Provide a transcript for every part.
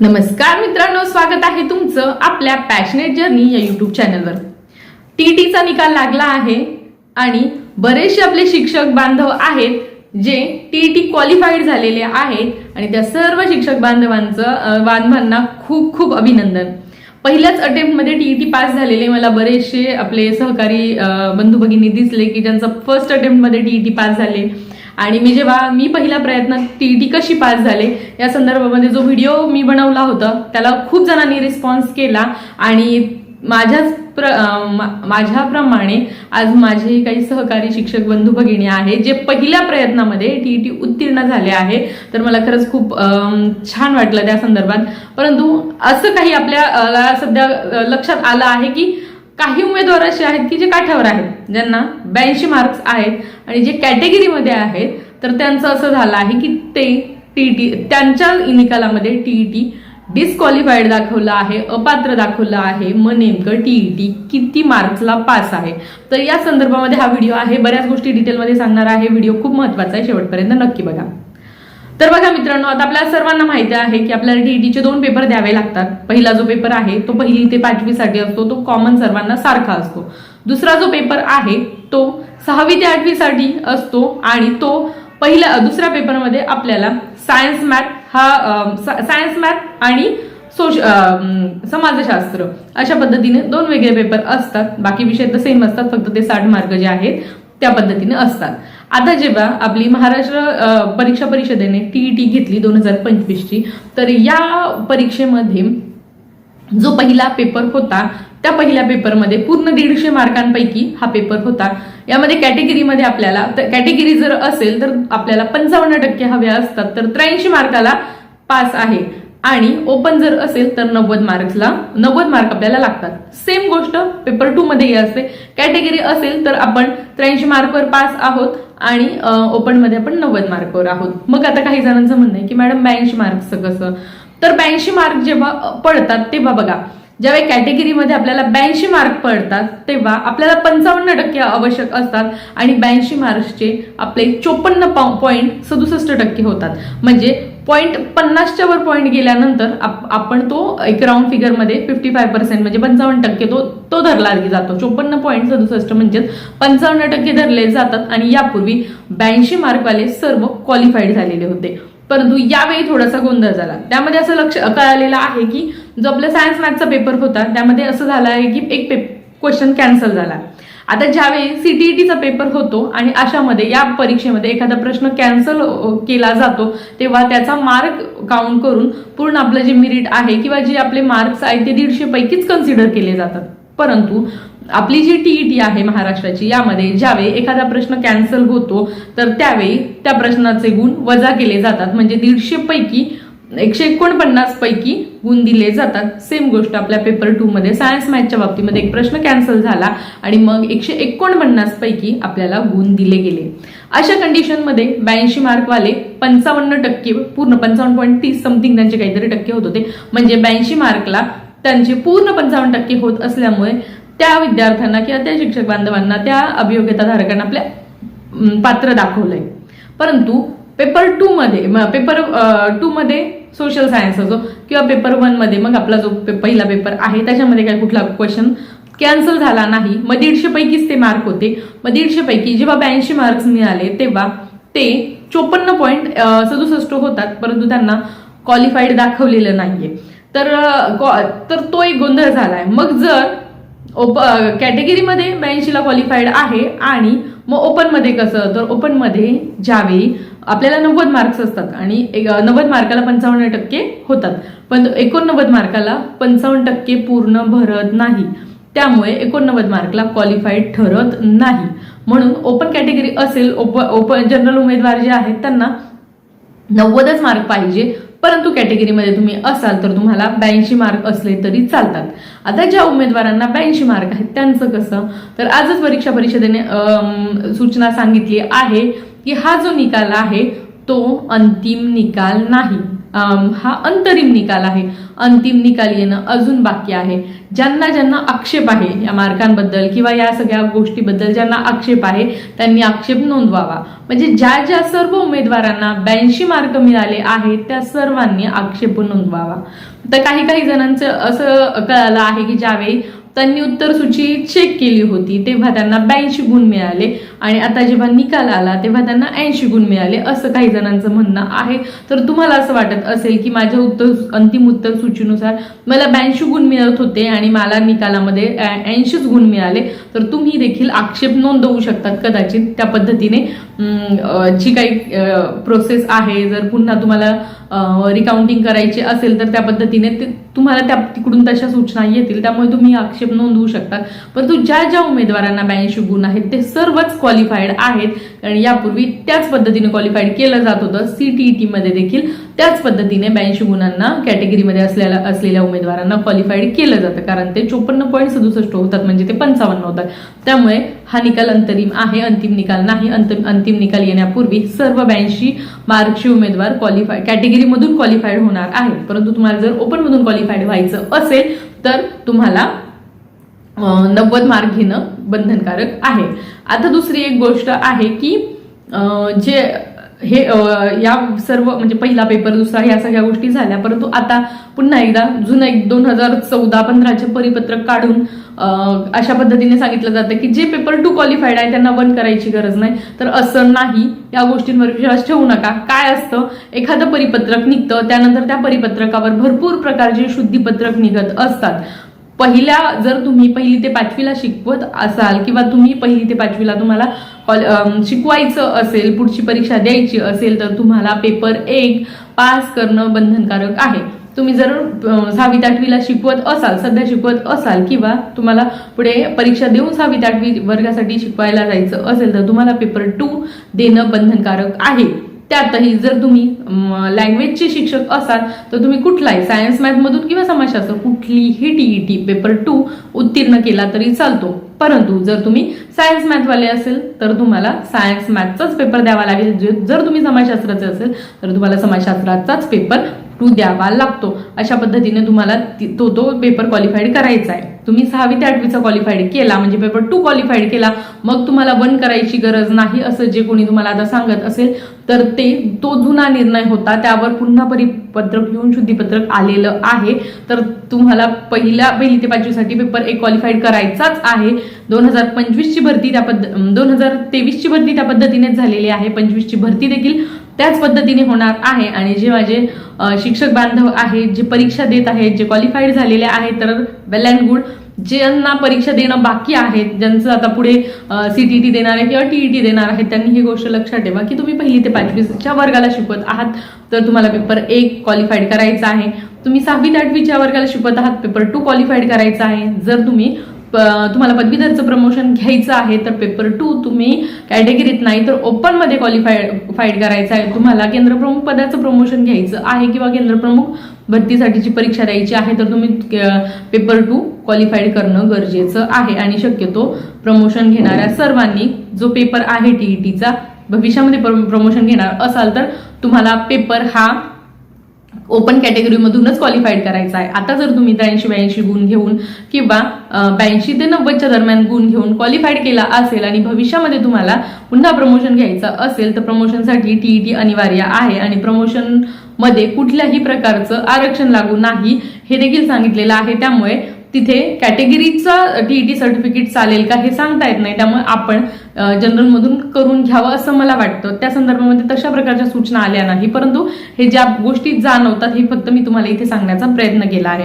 नमस्कार मित्रांनो स्वागत आहे तुमचं आपल्या पॅशनेट जर्नी या युट्यूब चॅनलवर टी टीचा निकाल लागला आहे आणि बरेचसे आपले शिक्षक बांधव आहेत जे टी टी क्वालिफाईड झालेले आहेत आणि त्या सर्व शिक्षक बांधवांचं बांधवांना खूप खूप अभिनंदन. पहिल्याच अटेम्प्टमध्ये टी पास झालेले मला बरेचसे आपले सहकारी बंधू भगिनी दिसले की ज्यांचं फर्स्ट अटेम्प्टमध्ये टी पास झाले. आणि मी जेव्हा मी पहिल्या प्रयत्नात टी कशी पास झाले. या संदर्भामध्ये जो व्हिडिओ मी बनवला होता त्याला खूप जणांनी रिस्पॉन्स केला आणि माझ्याच प्र मा- माझ्याप्रमाणे आज माझे काही सहकारी शिक्षक बंधू भगिनी आहेत जे पहिल्या प्रयत्नामध्ये टी टी उत्तीर्ण झाले आहे. तर मला खरंच खूप छान वाटलं त्या संदर्भात. परंतु असं काही आपल्या सध्या लक्षात आलं आहे की काही उमेदवार असे आहेत की जे काठावर आहेत ज्यांना ब्याऐंशी मार्क्स आहेत आणि जे कॅटेगरीमध्ये आहेत तर त्यांचं असं झालं आहे की ते टी टी त्यांच्या निकालामध्ये टी डिस्क्वालिफाईड दाखवलं आहे अपात्र दाखवलं आहे. मग नेमकं टीईटी किती मार्क्सला पास आहे? तर या संदर्भामध्ये हा व्हिडिओ आहे. बऱ्याच गोष्टी डिटेलमध्ये सांगणार आहे. व्हिडिओ खूप महत्त्वाचा आहे. शेवटपर्यंत नक्की बघा. तर बघा मित्रांनो आता आपल्या सर्वांना माहिती आहे की आपल्याला डीईटीचे दोन पेपर द्यावे लागतात. पहिला जो पेपर आहे तो पहिली ते पाचवीसाठी असतो तो कॉमन सर्वांना सारखा असतो. दुसरा जो पेपर आहे तो सहावी ते आठवीसाठी असतो आणि तो पहिल्या दुसऱ्या पेपरमध्ये आपल्याला सायन्स मॅथ हा सायन्स मॅथ आणि सोश समाजशास्त्र अशा पद्धतीने दोन वेगळे पेपर असतात. बाकी विषय तर सेम असतात फक्त ते साठ मार्क जे आहेत त्या पद्धतीने असतात. आता जेव्हा आपली महाराष्ट्र परीक्षा परिषदेने टीईटी घेतली दोन हजार पंचवीसची तर या परीक्षेमध्ये जो पहिला पेपर होता त्या पहिल्या पेपरमध्ये पूर्ण दीडशे मार्कांपैकी हा पेपर होता. यामध्ये कॅटेगरीमध्ये आपल्याला तर कॅटेगरी जर असेल तर आपल्याला पंचावन्न टक्के हवे असतात तर त्र्याऐंशी मार्काला पास आहे. आणि ओपन जर असेल तर नव्वद मार्क्सला नव्वद मार्क आपल्याला लागतात. सेम गोष्ट पेपर टू मध्येही असते. कॅटेगरी असेल तर आपण त्र्याऐंशी मार्कवर पास आहोत. आणि ओपनमध्ये आपण नव्वद मार्कवर आहोत. मग आता काही जणांचं म्हणणं आहे की मॅडम ब्याऐंशी मार्क्सचं कसं तर ब्याऐंशी मार्क जेव्हा पडतात तेव्हा बघा ज्यावेळी कॅटेगरीमध्ये आपल्याला ब्याऐंशी मार्क पडतात तेव्हा आपल्याला पंचावन्न टक्के आवश्यक असतात आणि ब्याऐंशी मार्क्सचे आपले चोपन्न पॉईंट सदुसष्ट टक्के होतात. म्हणजे पॉईंट पन्नासच्या वर पॉईंट गेल्यानंतर आप- आपण तो एक राऊंड फिगरमध्ये फिफ्टी फाय पर्सेंट म्हणजे पंचावन्न टक्के तो तो धरला जातो. चोपन्न पॉईंट सदुसष्ट म्हणजेच पंचावन्न टक्के धरले जातात आणि यापूर्वी ब्याऐंशी मार्कवाले सर्व क्वालिफाईड झालेले होते. परंतु यावेळी थोडासा गोंधळ झाला. त्यामध्ये असं लक्ष कळालेलं आहे की जो आपला सायन्स मॅथचा पेपर होता त्यामध्ये असं झालं आहे की एक क्वेश्चन कॅन्सल झाला. आता ज्यावेळी सीटीईटीचा पेपर होतो आणि अशामध्ये या परीक्षेमध्ये एखादा प्रश्न कॅन्सल केला जातो तेव्हा त्याचा मार्क काउंट करून पूर्ण आपलं जे मेरिट आहे किंवा जे आपले मार्क्स आहेत ते दीडशे पैकीच कन्सिडर केले जातात. परंतु आपली जी टीईटी आहे महाराष्ट्राची यामध्ये ज्यावेळी एखादा प्रश्न कॅन्सल होतो तर त्यावेळी त्या प्रश्नाचे गुण वजा केले जातात. म्हणजे दीडशे पैकी एकशे एकोणपन्नास पैकी गुण दिले जातात. सेम गोष्ट आपल्या पेपर टू मध्ये. सायन्स मॅथच्या बाबतीमध्ये एक प्रश्न कॅन्सल झाला आणि मग एकशे एकोणपन्नास पैकी आपल्याला गुण दिले गेले. अशा कंडिशनमध्ये ब्याऐंशी मार्कवाले पंचावन्न टक्के पूर्ण पंचावन्न पॉईंट तीस समथिंग त्यांचे काहीतरी टक्के होत होते. म्हणजे ब्याऐंशी मार्कला त्यांचे पूर्ण पंचावन्न टक्के होत असल्यामुळे त्या विद्यार्थ्यांना किंवा त्या शिक्षक बांधवांना त्या अभियोग्यताधारकांना आपल्या पात्र दाखवलंय. परंतु पेपर टू मध्ये पेपर टू मध्ये सोशल सायन्स असो किंवा पेपर वनमध्ये मग आपला जो पे- पहिला पेपर आहे त्याच्यामध्ये काय कुठला क्वेश्चन कॅन्सल झाला नाही. मग दीडशे पैकीच ते मार्क होते. मग दीडशे पैकी जेव्हा ब्याऐंशी मार्क्स मिळाले तेव्हा ते चोपन्न पॉईंट सदुसष्ट होतात. परंतु त्यांना क्वालिफाईड दाखवलेलं नाहीये. तर तर तो एक गोंधळ झालाय. मग जर ओप कॅटेगरीमध्ये ब्याऐंशीला क्वालिफाईड आहे आणि मग ओपनमध्ये कसं? तर ओपनमध्ये ज्यावेळी आपल्याला नव्वद मार्क्स असतात आणि एक- नव्वद मार्काला पंचावन्न टक्के होतात. पण एकोणनव्वद मार्काला पंचावन्न टक्के पूर्ण भरत नाही. त्यामुळे एकोणनव्वद मार्कला क्वालिफाईड ठरत नाही. म्हणून ओपन कॅटेगरी असेल ओपन ओपन जनरल उमेदवार जे आहेत त्यांना नव्वदच मार्क पाहिजे. परंतु कॅटेगरीमध्ये तुम्ही असाल तर तुम्हाला ब्याऐंशी मार्क असले तरी चालतात. आता ज्या उमेदवारांना ब्याऐंशी मार्क आहेत त्यांचं कसं? तर आजच परीक्षा परिषदेने सूचना सांगितली आहे. की हा जो निकाल आहे तो अंतिम निकाल नाही. हा अंतरिम निकाल आहे. अंतिम निकाल येणं अजून बाकी आहे. ज्यांना ज्यांना आक्षेप आहे या मार्कांबद्दल किंवा या सगळ्या गोष्टीबद्दल ज्यांना आक्षेप आहे त्यांनी आक्षेप नोंदवावा. म्हणजे ज्या ज्या सर्व उमेदवारांना ब्याऐंशी मार्क मिळाले आहेत त्या सर्वांनी आक्षेप नोंदवावा. तर काही काही जणांचं असं कळालं आहे की ज्यावेळी त्यांनी उत्तर सूची चेक केली होती. तेव्हा त्यांना ब्याऐंशी गुण मिळाले आणि आता जेव्हा निकाल आला तेव्हा त्यांना ऐंशी गुण मिळाले असं काही जणांचं म्हणणं आहे. तर तुम्हाला असं वाटत असेल की माझ्या उत्तर अंतिम उत्तर सूचीनुसार मला ब्याऐंशी गुण मिळत होते आणि मला निकालामध्ये ऐंशीच गुण मिळाले तर तुम्ही देखील आक्षेप नोंदवू शकतात कदाचित त्या पद्धतीने. जी काही प्रोसेस आहे जर पुन्हा तुम्हाला रिकाउंटिंग करायची असेल तर त्या पद्धतीने ते तुम्हाला त्या तिकडून तशा सूचना येतील. त्यामुळे तुम्ही आक्षेप नोंदवू शकतात. परंतु ज्या ज्या उमेदवारांना ब्याऐंशी गुण आहेत ते सर्वच क्वालिफाईड आहेत. कारण यापूर्वी त्याच पद्धतीने क्वालिफाईड केलं जात होतं. सीटीईटी मध्ये देखील त्याच पद्धतीने ब्याऐंशी गुणांना कॅटेगरीमध्ये असलेल्या असलेल्या उमेदवारांना क्वालिफाईड केलं जातं. कारण ते चोपन्न पॉईंट सदुसष्ट होतात म्हणजे ते पंचावन्न होतात. त्यामुळे हा निकाल अंतरिम आहे अंतिम निकाल नाही. अंतिम अंतिम निकाल येण्यापूर्वी सर्व ब्याऐंशी मार्कचे उमेदवार क्वालिफाय कॅटेगरीमधून क्वालिफाईड होणार आहेत. परंतु तुम्हाला जर ओपनमधून क्वालिफाईड व्हायचं असेल तर तुम्हाला नव्वद मार्क घेणं बंधनकारक आहे. आता दुसरी एक गोष्ट आहे की जे हे या सर्व म्हणजे पहिला पेपर दुसरा ह्या सगळ्या गोष्टी झाल्या. परंतु आता पुन्हा एकदा जुनं एक दोन हजार चौदा पंधराचे परिपत्रक काढून अशा पद्धतीने सांगितलं जातं की जे पेपर टू क्वालिफाईड आहे त्यांना बंद करायची गरज नाही. तर असं नाही या गोष्टींवर विश्वास ठेवू नका. काय असतं एखादं परिपत्रक निघतं त्यानंतर त्या परिपत्रकावर भरपूर प्रकारचे शुद्धीपत्रक निघत असतात. पहिल्या जर तुम्ही पहिली ते पाचवीला शिकवत असाल किंवा तुम्ही पहिली ते पाचवीला तुम्हाला कॉल- शिकवायचं असेल पुढची परीक्षा द्यायची असेल तर तुम्हाला पेपर एक पास करणं बंधनकारक आहे. तुम्ही जर सहावीत सहावी आठवीला शिकवत असाल सध्या शिकवत असाल किंवा तुम्हाला पुढे परीक्षा देऊन सहावी आठवी वर्गासाठी शिकवायला जायचं असेल तर तुम्हाला पेपर टू देणं बंधनकारक आहे. त्यातही जर तुम्ही लँग्वेजचे शिक्षक असाल तर तुम्ही कुठलाही सायन्स मॅथमधून किंवा समाजशास्त्र कुठलीही टीईटी पेपर टू उत्तीर्ण केला तरी चालतो. परंतु जर तुम्ही सायन्स मॅथवाले असेल तर तुम्हाला सायन्स मॅथचाच पेपर द्यावा लागेल. जर तुम्ही समाजशास्त्राचे असेल तर तुम्हाला समाजशास्त्राचाच पेपर टू द्यावा लागतो. अशा पद्धतीने तुम्हाला तो तो पेपर क्वालिफाईड करायचा आहे. तुम्ही सहावी ते आठवीचा क्वालिफाईड केला म्हणजे पेपर टू क्वालिफाईड केला मग तुम्हाला बंद करायची गरज नाही असं जे कोणी तुम्हाला आता सांगत असेल तर ते तो जुना निर्णय होता त्यावर पुन्हा परिपत्रक लिहून शुद्धीपत्रक आलेलं आहे. तर तुम्हाला पहिल्या पहिली ते पाचवीसाठी पेपर एक क्वालिफाईड करायचाच आहे. दोन हजार पंचवीसची भरती त्या पद्ध दोन हजार तेवीसची भरती त्या पद्धतीनेच झालेली आहे. पंचवीसची भरती देखील त्याच पद्धतीने होणार आहे. आणि जे माझे शिक्षक बांधव आहेत जे परीक्षा देत आहेत जे क्वालिफाईड झालेले आहेत तर वेल अँड गुड ज्यांना परीक्षा देणं बाकी आहेत ज्यांचं आता पुढे सीटीटी देणार आहे किंवा टीईटी देणार आहेत त्यांनी ही गोष्ट लक्षात ठेवा की तुम्ही पहिली ते पाचवीच्या वर्गाला शिकवत आहात. तर तुम्हाला पेपर एक क्वालिफाईड करायचा आहे. तुम्ही सहावी ते आठवीच्या वर्गाला शिकवत आहात पेपर टू क्वालिफाईड करायचा आहे. जर तुम्ही प- तुम्हाला पदवीधरचं प्रमोशन घ्यायचं आहे तर पेपर टू तुम्ही कॅटेगरीत नाही तर ओपनमध्ये क्वालिफाय क्वालिफाईड फाईड करायचं आहे. तुम्हाला केंद्रप्रमुख पदाचं प्रमोशन घ्यायचं आहे किंवा केंद्रप्रमुख भरतीसाठीची परीक्षा द्यायची आहे तर तुम्ही पेपर टू क्वालिफाईड करणं गरजेचं आहे. आणि शक्यतो प्रमोशन घेणाऱ्या सर्वांनी जो पेपर आहे टीईटीचा भविष्यामध्ये प्रमोशन घेणार असाल तर तुम्हाला पेपर हा ओपन कॅटेगरीमधूनच क्वालिफाईड करायचा आहे. आता जर तुम्ही त्र्याऐंशी ब्याऐंशी गुण घेऊन किंवा ब्याऐंशी ते नव्वदच्या दरम्यान गुण घेऊन क्वालिफाईड केला असेल आणि भविष्यामध्ये तुम्हाला पुन्हा प्रमोशन घ्यायचं असेल तर प्रमोशनसाठी टीईटी अनिवार्य आहे आणि प्रमोशनमध्ये कुठल्याही प्रकारचं आरक्षण लागू नाही हे देखील सांगितलेलं आहे. त्यामुळे तिथे कॅटेगरीचं टीईटी सर्टिफिकेट चालेल का हे सांगता येत नाही. त्यामुळे आपण जनरलमधून करून घ्यावं असं मला वाटतं. त्या संदर्भामध्ये तशा प्रकारच्या सूचना आल्या नाही. परंतु हे ज्या गोष्टी जाणवतात हे फक्त मी तुम्हाला इथे सांगण्याचा प्रयत्न केला आहे.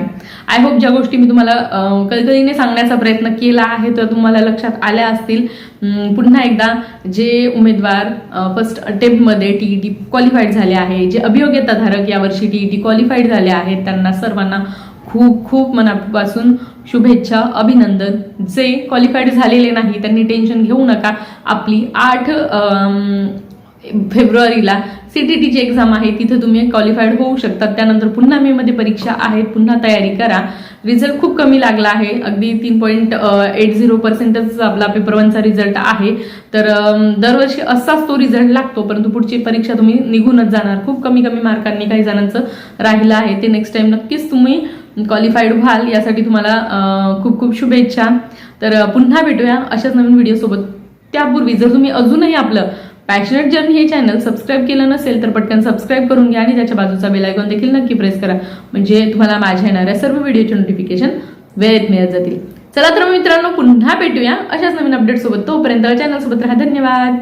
आय होप ज्या गोष्टी मी तुम्हाला कलकलीने सांगण्याचा प्रयत्न केला आहे तर तुम्हाला लक्षात आल्या असतील. पुन्हा एकदा जे उमेदवार फर्स्ट अटेम्प्टमध्ये टी क्वालिफाईड झाले आहे जे अभियोग्यताधारक यावर्षी टी ई टी क्वालिफाईड झाले आहेत त्यांना सर्वांना खूप खूप मनापासून शुभेच्छा अभिनंदन. जे क्वालिफाईड झालेले नाही त्यांनी टेन्शन घेऊ नका. आपली आठ फेब्रुवारीला सी टी टीची एक्झाम आहे तिथे तुम्ही क्वालिफाईड होऊ शकतात त्यानंतर पुन्हा मेमध्ये परीक्षा आहेत पुन्हा तयारी करा. रिझल्ट खूप कमी लागला आहे. अगदी तीन पॉईंट एट झिरो पर्सेंटच आपला पेपर वनचा रिझल्ट आहे. तर दरवर्षी असाच तो रिझल्ट लागतो परंतु पुढची परीक्षा तुम्ही निघूनच जाणार. खूप कमी कमी मार्कांनी काही जणांचं राहिलं आहे. ते नेक्स्ट टाइम नक्कीच तुम्ही क्वालिफाईड व्हाल यासाठी तुम्हाला खूप खूप शुभेच्छा. तर पुन्हा भेटूया अशाच नवीन व्हिडिओसोबत त्यापूर्वी जर तुम्ही अजूनही आपलं पॅशनेट जर्नी हे चॅनल सबस्क्राईब केलं नसेल तर पटकन सबस्क्राईब करून घ्या आणि त्याच्या बाजूचा बेलायकॉन देखील नक्की प्रेस करा. म्हणजे तुम्हाला माझ्या येणाऱ्या सर्व व्हिडिओचे नोटिफिकेशन वेळेत मिळत जातील. चला तर मित्रांनो पुन्हा भेटूया अशाच नवीन अपडेट सोबत. तोपर्यंत चॅनल सोबत राहा. धन्यवाद.